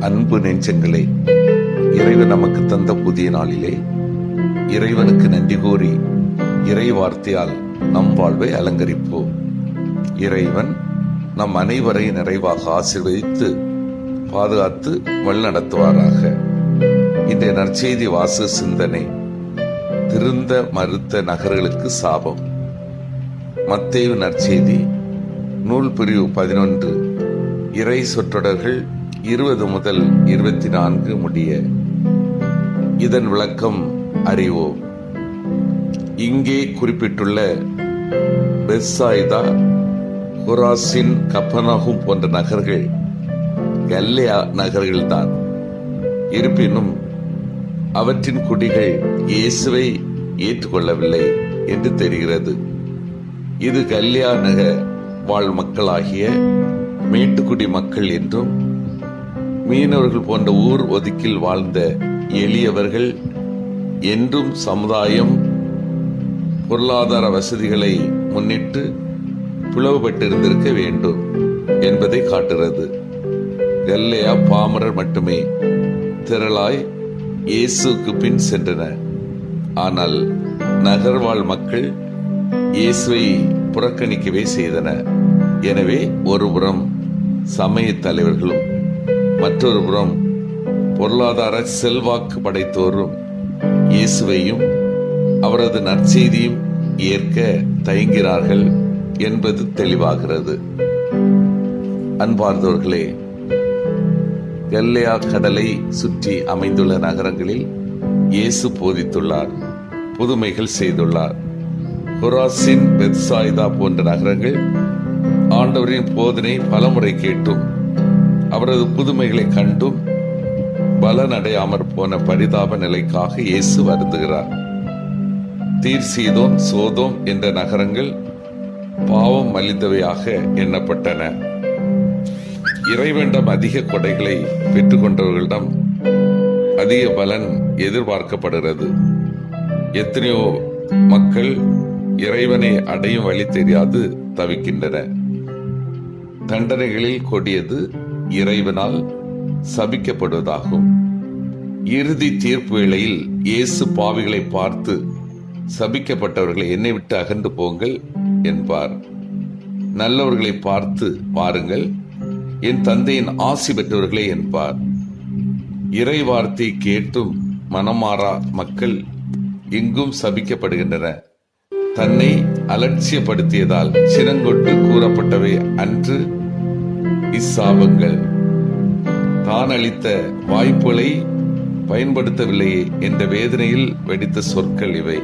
அன்பு நெஞ்சங்களே இறைவன் நமக்கு தந்த புதிய நாளிலே இறைவனுக்கு நன்றி கூறி இறை வார்த்தையால் நம் வாழ்வை அலங்கரிப்போம். இறைவன் நம் அனைவரை நிறைவாக ஆசீர்வதித்து பாதுகாத்து வழிநடத்துவாராக. இன்றைய நற்செய்தி வாசு சிந்தனை திருந்த மறுத்த நகர்களுக்கு சாபம். மத்தேவு நற்செய்தி நூல் பிரிவு பதினொன்று இறை சொற்றொடர்கள் இருபது முதல் இருபத்தி நான்கு முடிய இதன் விளக்கம் அறிவோம். இங்கே குறிப்பிட்டுள்ள பெஸ்ஸாய்தா குராசின் கப்பனாகும் போன்ற நகர்கள் கல்லையா நகர்கள்தான். இருப்பினும் அவற்றின் குடிகள் இயேசுவை ஏற்றுக்கொள்ளவில்லை என்று தெரிகிறது. இது கல்யா நகர் வாழ் மக்களாகிய மேட்டுக்குடி மக்கள் என்றும் மீனவர்கள் போன்ற ஊர் ஒதுக்கில் வாழ்ந்த எளியவர்கள் என்றும் சமுதாயம் பொருளாதார வசதிகளை முன்னிட்டு பிளவுபட்டிருந்திருக்க வேண்டும் என்பதை காட்டுகிறது. கல்லையா பாமரர் மட்டுமே திரளாய் இயேசுக்கு பின் சென்றனர் ஆனால் நகர்வாழ் மக்கள் இயேசுவை புறக்கணிக்கவே செய்தனர் எனவே ஒருபுறம் சமய தலைவர்களும் மற்றொரு புறம் பொருளாதார செல்வாக்கு படைத்தோரும் இயேசுவையும் அவரது நற்செய்தியும் ஏற்க தயங்கிறார்கள் என்பது தெளிவாகிறது. அன்பார்ந்தவர்களே கல்லையா கடலை சுற்றி அமைந்துள்ள நகரங்களில் இயேசு போதித்துள்ளார் புதுமைகள் செய்துள்ளார். குராசின் பெத்சாய்தா போன்ற நகரங்கள் ஆண்டவரின் போதனை பலமுறை கேட்டும். அவரது புதுமைகளை கண்டும் பலனடையாமற் போன பரிதாப நிலைக்காக இயேசு வருந்துகிறார். தீர்சீதோம் சோதோம் என்ற நகரங்கள் பாவம் மலிந்தவையாக எண்ணப்பட்டன. இறைவனிடம் அதிக கொடைகளை பெற்றுக்கொண்டவர்களிடம் அதிக பலன் எதிர்பார்க்கப்படுகிறது. எத்தனையோ மக்கள் இறைவனை அடையும் வழி தெரியாது தவிக்கின்றன. தண்டனைகளில் கொடியது இறைவனால் சபிக்கப்படுவதாகும். இறுதி தீர்ப்பு வேளையில் இயேசு பாவிகளை பார்த்து சபிக்கப்பட்டவர்களை என்னை விட்டு அகன்று போங்கள் என்பார். நல்லவர்களை பார்த்து பாருங்கள் என் தந்தையின் ஆசி பெற்றவர்களே என்பார். இறை வார்த்தை கேட்டும் மனமாறா மக்கள் எங்கும் சபிக்கப்படுகின்றன. தன்னை அலட்சியப்படுத்தியதால் சினங்கொண்டு கூறப்பட்டவை அன்று இஸ்ஸாபங்கள் தான் அளித்த வாய்ப்புகளை பயன்படுத்தவில்லையே என்ற வேதனையில் வெடித்த சொற்கள் இவை.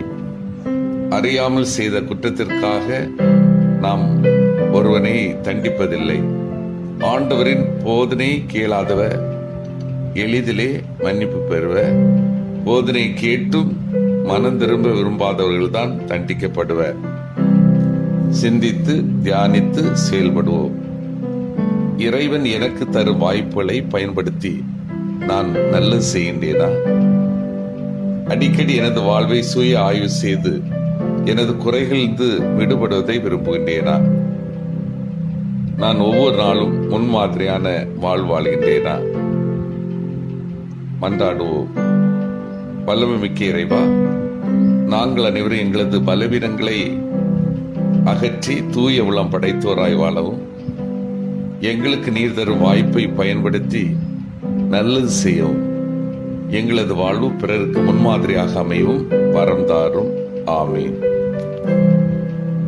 அறியாமல் செய்த குற்றத்திற்காக நாம் ஒருவனை தண்டிப்பதில்லை. ஆண்டவரின் போதனை கேளாதவர் எளிதிலே மன்னிப்பு பெறுவ போதனை கேட்டும் மனம் திரும்ப விரும்பாதவர்கள்தான் தண்டிக்கப்படுவர். சிந்தித்து தியானித்து செயல்படுவோம். இறைவன் எனக்கு தரும் வாய்ப்புகளை பயன்படுத்தி நான் நல்லது செய்கின்றேனா? அடிக்கடி எனது வாழ்வை சுய ஆய்வு செய்து எனது குறைகளிலிருந்து விடுபடுவதை விரும்புகின்றேனா? நான் ஒவ்வொரு நாளும் முன்மாதிரியான வாழ் வாழ்கின்றேனா? மன்றாடுவோம் வல்லமை மிக்க இறைவா நாங்கள் அனைவரும் எங்களது பலவீனங்களை அகற்றி தூய உளம் படைத்தோராய் வாழவும். எங்களுக்கு நீர் தரும் வாய்ப்பை பயன்படுத்தி நல்லது செய்யவும். எங்களது வாழ்வு பிறருக்கு முன்மாதிரியாக அமையவும். வரம் தாரும். ஆமீன்.